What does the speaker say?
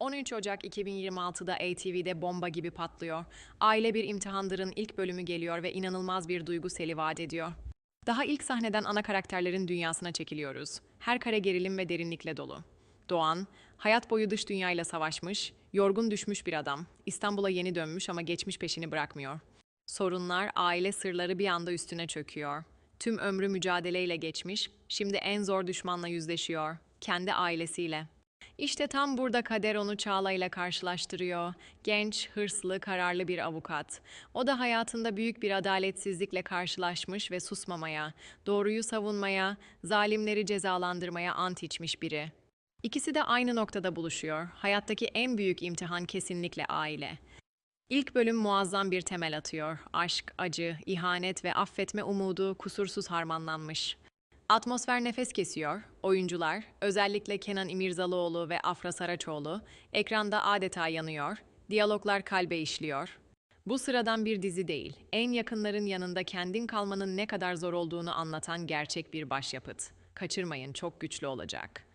13 Ocak 2026'da ATV'de bomba gibi patlıyor. Aile bir imtihandırın ilk bölümü geliyor ve inanılmaz bir duygu seli vaat ediyor. Daha ilk sahneden ana karakterlerin dünyasına çekiliyoruz. Her kare gerilim ve derinlikle dolu. Doğan, hayat boyu dış dünyayla savaşmış, yorgun düşmüş bir adam. İstanbul'a yeni dönmüş ama geçmiş peşini bırakmıyor. Sorunlar, aile sırları bir anda üstüne çöküyor. Tüm ömrü mücadeleyle geçmiş, şimdi en zor düşmanla yüzleşiyor. Kendi ailesiyle. İşte tam burada kader onu Çağla ile karşılaştırıyor. Genç, hırslı, kararlı bir avukat. O da hayatında büyük bir adaletsizlikle karşılaşmış ve susmamaya, doğruyu savunmaya, zalimleri cezalandırmaya ant içmiş biri. İkisi de aynı noktada buluşuyor. Hayattaki en büyük imtihan kesinlikle aile. İlk bölüm muazzam bir temel atıyor. Aşk, acı, ihanet ve affetme umudu kusursuz harmanlanmış. Atmosfer nefes kesiyor. Oyuncular, özellikle Kenan İmirzalıoğlu ve Afra Saraçoğlu, ekranda adeta yanıyor. Diyaloglar kalbe işliyor. Bu sıradan bir dizi değil. En yakınların yanında kendin kalmanın ne kadar zor olduğunu anlatan gerçek bir başyapıt. Kaçırmayın, çok güçlü olacak.